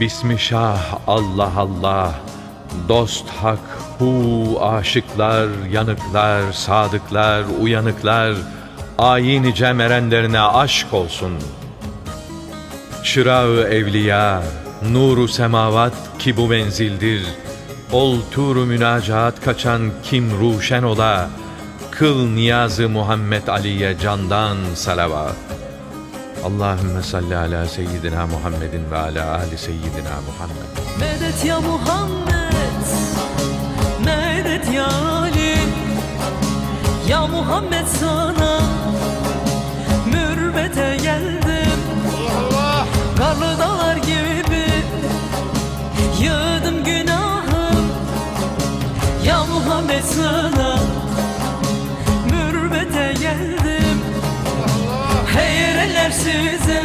Bismillah Allah Allah. Dost hak hu aşıklar yanıklar sadıklar uyanıklar. Ayin cem erenlerine aşk olsun. Çırağı evliya nuru semavat ki bu menzildir. Ol turu münacaat kaçan kim ruşen ola. Kıl niyazı Muhammed Ali'ye candan salavat Allahümme salli ala seyyidina Muhammedin ve ala ali seyyidina Muhammed. Medet ya Muhammed Medet ya Ali. Ya Muhammed sana Mürvete geldim. Karlı dağlar gibi Yığdım günahım. Ya Muhammed sana size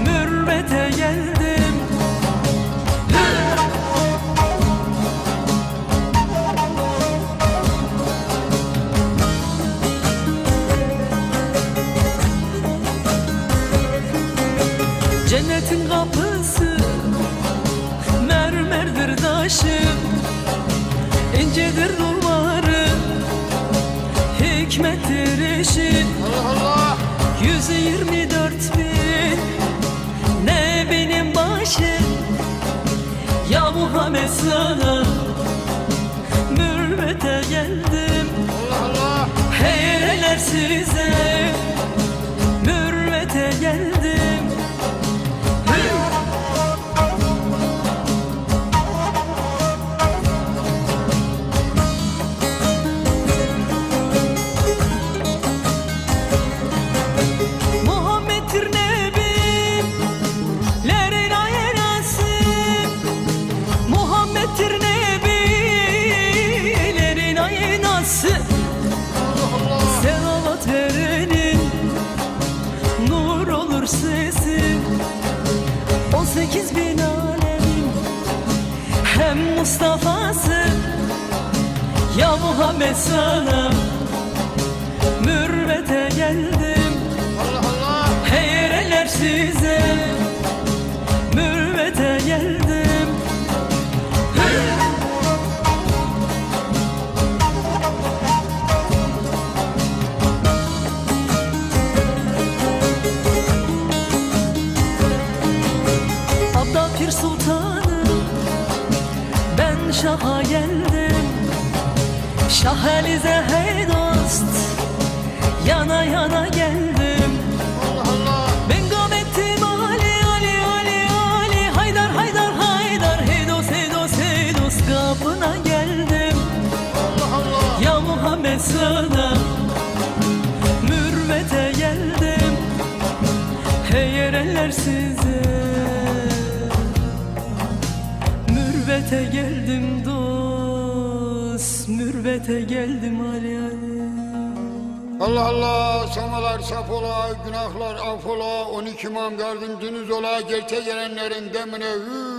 Mürbete geldim. Cennetin kapısı Mermerdir taşım İncedir duvarı Hikmettir işim Allah Allah. 120 18 bin alemin. Hem Mustafa'sı Ya Muhammed sana Mürvete geldim. Heyreler size Şah'a geldim Şah Elize hey dost Yana yana geldim. Ben gam ettim Ali Ali Ali Ali Haydar Haydar Haydar Hey dost hey dost hey dost Kapına geldim. Ya Muhammed sana Mürvete geldim. Hey erenler size Mürvete geldim dost Mürvete geldim Ali Allah Allah, samalar saf günahlar af ola, 12 imam dördüncünüz ola, gerçe gelenlerin demine hü